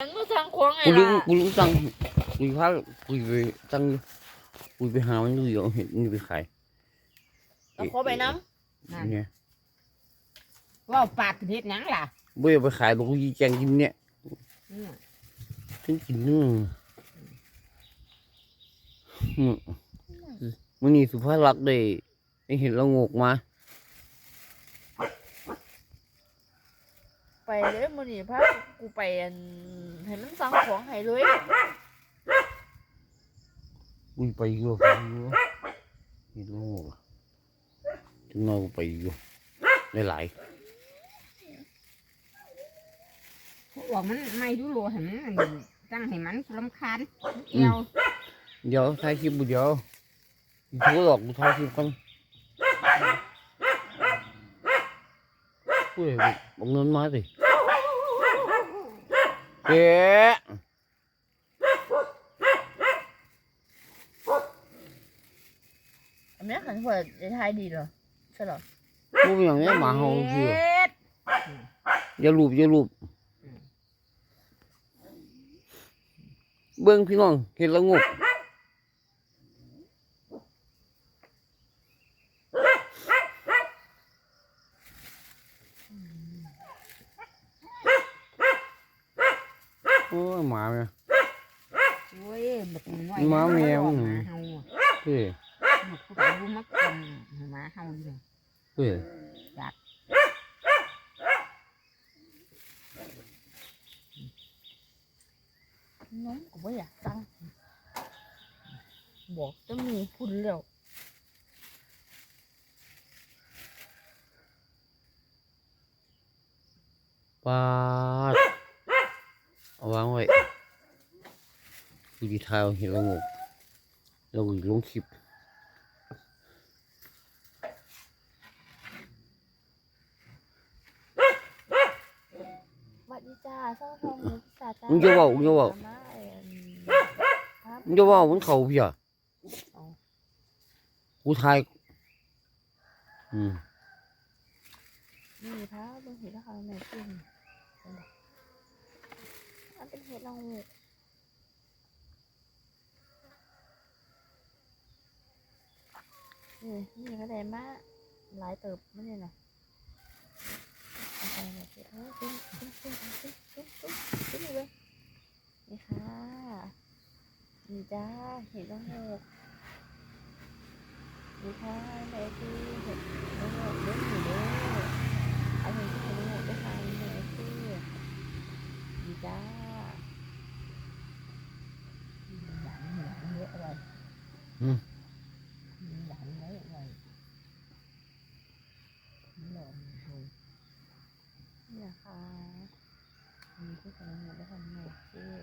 มันก็สั่งของไงกูรู้ล่ะกูรู้ตังค์กูพากูไปตังค์กูไปหามันดูอยู่เอาเห็ดนี่ไปขายเอาขอไปน้นั่นเนี่ยว่าปากเฮ็ดหยังล่ะบ่อยากไปขายบอกกูยีแจงกินเนี่ยอืมฉันกินเนื้ออืมมันนี่สุภาพรักษณ์ได้ได้เห็นเรางกมาำไปเลยมื้อนี้พากูไปอัน ให้มันสั่งของให้เลยกูไปอยู่ไปอยู่เห็นเรางกอะถึงน้อยกูไปอยู่ได้หลายบอกมันไม่รู้โลให้มันอันตั้งให้มันรำคาญเกี่ยวเดี๋ยวถ่ายคลิปบุเดียวกูโทรหรอกกูถ่ายคลิปกันกูเลยบอกเงินมาสิ เอ๊ะอันนี้ขันเปิดจะทายดีเหรอใช่เหรอกูเป็นอย่างนี้หมาเห่าคือเฮ็ดอย่าลูบอย่าลูบเบิ้งพี่น้องเห็นและงก โอ้ยหมาเนี่ยโอ้ยบักน้อยหมาแมวหมาเฮาอะเฮ้ยลูกผู้ กูดีทายเอาเห็นและงกเราลงคลิปสวัสดีจ้าเศร้าทองหมูพิซซ่าจ้ามึงจะเว่ามึงจะเว่า มาเอิ่มครับมึงจะเว่ามันเขาพี่อะเอากูทายอืมนี่พระเบิ่งเห็ดแล้วค่ะแม่กินมันเป็นเห็ดละงู นี่นี่ก็ได้มาหลายเติบไม่ใช่นะอาได้ไหนนี่ค่ะ นี่จ้าเห็ดละงูนี่ค่ะแม่กินเห็ดละงูเล่นอยู่ด้ออันนี้ที่เป็นหมดด้วยค่ะนี่คือดีจ้าหลานหลานเยอะเลยอืม หลานเยอะเลยหลานเฮา นี่นะคะมีที่ทำงานหมดด้วยค่ะนี่คือ